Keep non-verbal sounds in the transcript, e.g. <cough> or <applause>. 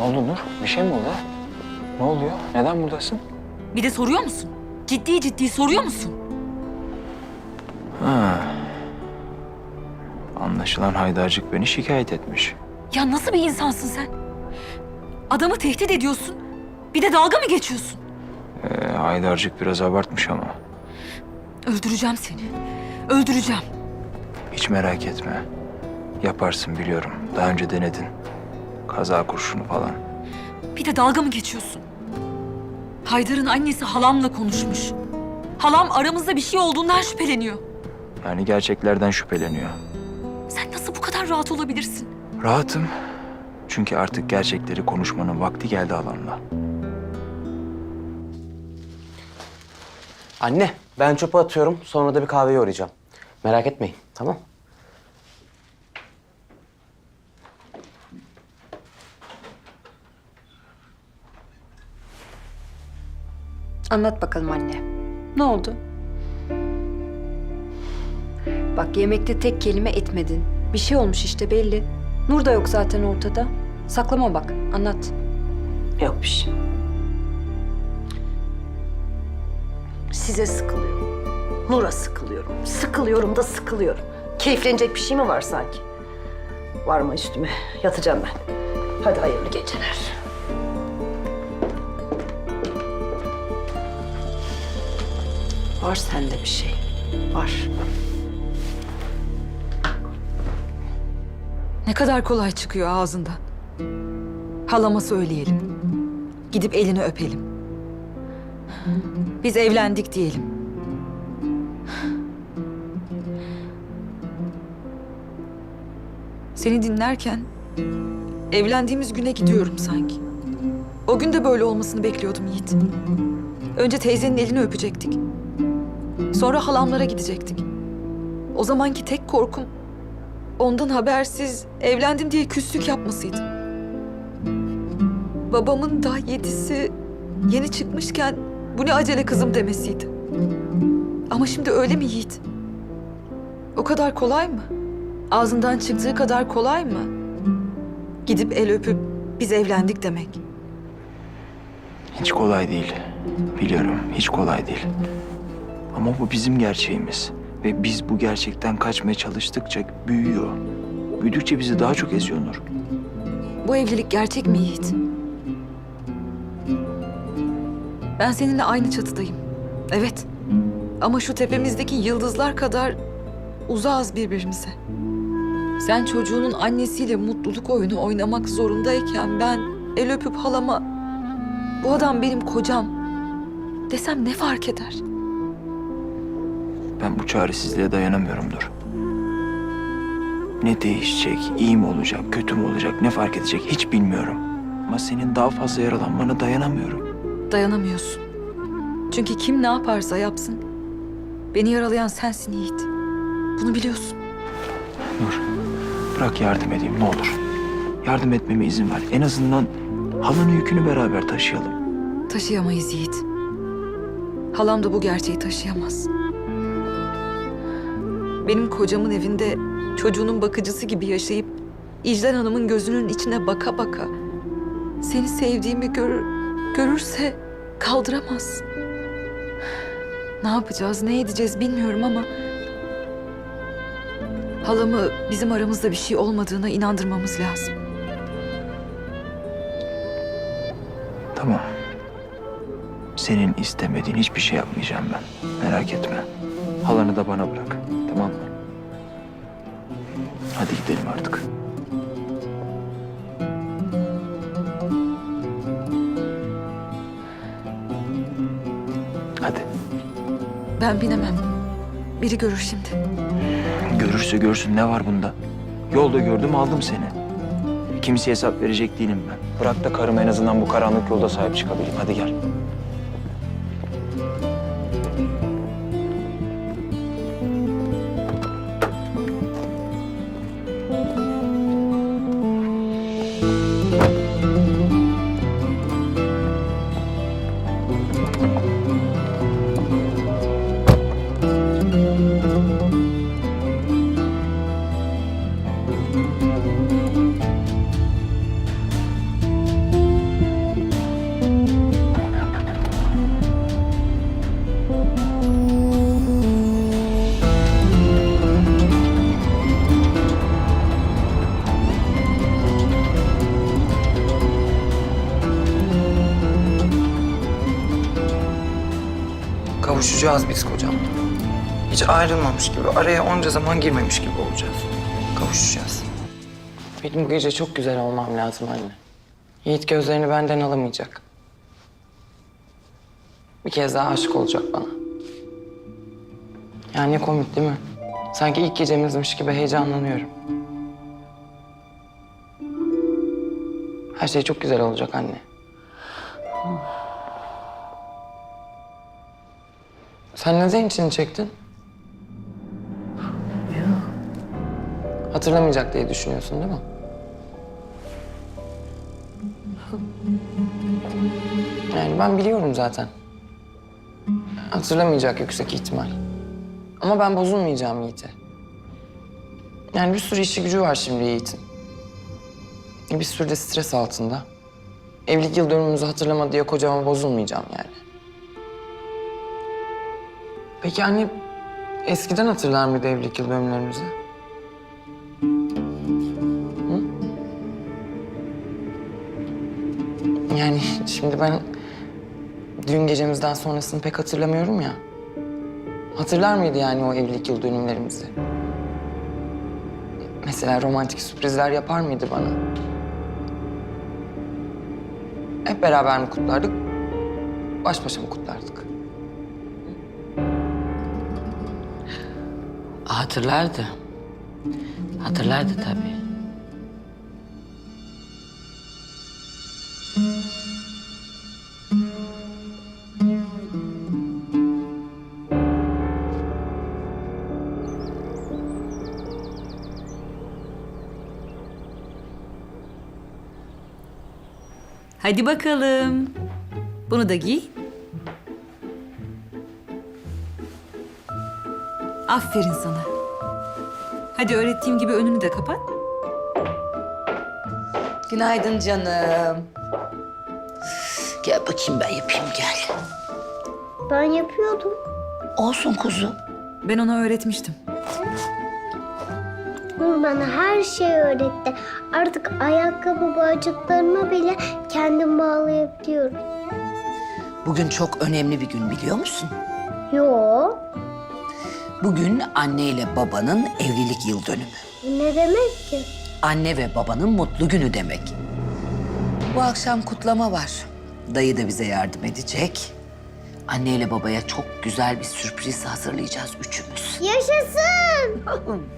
oldu Nur? Bir şey mi oldu? Ne oluyor? Neden buradasın? Bir de soruyor musun? Ciddi ciddi soruyor musun? Ha. Anlaşılan Haydarcık beni şikayet etmiş. Ya nasıl bir insansın sen? Adamı tehdit ediyorsun. Bir de dalga mı geçiyorsun? Ee, Haydarcık biraz abartmış ama. Öldüreceğim seni. Öldüreceğim. Hiç merak etme. Yaparsın biliyorum. Daha önce denedin. Kaza kurşunu falan. Bir de dalga mı geçiyorsun? Haydar'ın annesi halamla konuşmuş. Halam aramızda bir şey olduğundan şüpheleniyor. Yani gerçeklerden şüpheleniyor. Sen nasıl bu kadar rahat olabilirsin? Rahatım. Çünkü artık gerçekleri konuşmanın vakti geldi alanla. Anne, ben çöpe atıyorum. Sonra da bir kahveye uğrayacağım. Merak etmeyin, tamam? Anlat bakalım anne. Ne oldu? Bak yemekte tek kelime etmedin. Bir şey olmuş işte belli. Nur da yok zaten ortada. Saklama bak, anlat. Yok bir şey. Size sıkılıyorum. Nur'a sıkılıyorum. Sıkılıyorum da sıkılıyorum. Keyiflenecek bir şey mi var sanki? Varma üstüme. Yatacağım ben. Hadi hayırlı geceler. Var sende bir şey. Var. Ne kadar kolay çıkıyor ağzından. Halama söyleyelim. Gidip elini öpelim. Biz evlendik diyelim. Seni dinlerken evlendiğimiz güne gidiyorum sanki. O gün de böyle olmasını bekliyordum Yiğit. Önce teyzenin elini öpecektik. Sonra halamlara gidecektik. O zamanki tek korkum ondan habersiz evlendim diye küslük yapmasıydı. Babamın daha yedisi yeni çıkmışken bu ne acele kızım demesiydi. Ama şimdi öyle mi Yiğit? O kadar kolay mı? Ağzından çıktığı kadar kolay mı? Gidip el öpüp biz evlendik demek. Hiç kolay değil. Biliyorum, hiç kolay değil. Ama bu bizim gerçeğimiz. Ve biz bu gerçekten kaçmaya çalıştıkça büyüyor. Büyüdükçe bizi daha çok eziyor Nur. Bu evlilik gerçek mi Yiğit? Ben seninle aynı çatıdayım. Evet. Ama şu tepemizdeki yıldızlar kadar uzağız birbirimize. Sen çocuğunun annesiyle mutluluk oyunu oynamak zorundayken ben el öpüp halama bu adam benim kocam desem ne fark eder? Ben bu çaresizliğe dayanamıyorum Nur. Ne değişecek, iyi mi olacak, kötü mü olacak, ne fark edecek hiç bilmiyorum. Ama senin daha fazla yaralanmana dayanamıyorum. Dayanamıyorsun. Çünkü kim ne yaparsa yapsın beni yaralayan sensin Yiğit. Bunu biliyorsun. Nur, bırak yardım edeyim ne olur. Yardım etmeme izin ver. En azından halanın yükünü beraber taşıyalım. Taşıyamayız Yiğit. Halam da bu gerçeği taşıyamaz. Benim kocamın evinde çocuğunun bakıcısı gibi yaşayıp İclal Hanım'ın gözünün içine baka baka seni sevdiğimi görür, görürse kaldıramaz. Ne yapacağız, ne edeceğiz bilmiyorum ama halamı bizim aramızda bir şey olmadığına inandırmamız lazım. Tamam. Senin istemediğin hiçbir şey yapmayacağım ben. Merak etme. Halanı da bana bırak. Tamam mı? Hadi gidelim artık. Hadi. Ben binemem. Biri görür şimdi. Görürse görsün ne var bunda? Yolda gördüm aldım seni. Kimseye hesap verecek değilim ben. Bırak da karıma en azından bu karanlık yolda sahip çıkabileyim. Hadi gel. Kavuşacağız biz kocamla. Hiç ayrılmamış gibi, araya onca zaman girmemiş gibi olacağız. Kavuşacağız. Benim bu gece çok güzel olmam lazım anne. Yiğit gözlerini benden alamayacak. Bir kez daha aşık olacak bana. Yani komik değil mi? Sanki ilk gecemizmiş gibi heyecanlanıyorum. Her şey çok güzel olacak anne. Sen neden içini çektin? Hatırlamayacak diye düşünüyorsun değil mi? Yani ben biliyorum zaten. Hatırlamayacak yüksek ihtimal. Ama ben bozulmayacağım Yiğit'e. Yani bir sürü işi gücü var şimdi Yiğit'in. Bir sürü de stres altında. Evlilik yıl dönümümüzü hatırlama diye kocama bozulmayacağım yani. Peki anne eskiden hatırlar mıydı evlilik yıl dönümlerimizi? Yani şimdi ben düğün gecemizden sonrasını pek hatırlamıyorum ya. Hatırlar mıydı yani o evlilik yıl dönümlerimizi? Mesela romantik sürprizler yapar mıydı bana? Hep beraber mi kutlardık? Baş başa mı kutlardık? Hatırlardı. Hatırlardı tabii. Hadi bakalım. Bunu da giy. Aferin sana. Hadi öğrettiğim gibi önünü de kapat. Günaydın canım. Gel bakayım ben yapayım gel. Ben yapıyordum. Olsun kuzum. Ben ona öğretmiştim. Nur bana her şeyi öğretti. Artık ayakkabı bağcıklarıma bile kendim bağlayabiliyorum. Bugün çok önemli bir gün biliyor musun? Yo, Bugün anne ile babanın evlilik yıl dönümü. ne demek ki? Anne ve babanın mutlu günü demek. Bu akşam kutlama var. Dayı da bize yardım edecek. Anne ile babaya çok güzel bir sürpriz hazırlayacağız üçümüz. Yaşasın! <laughs>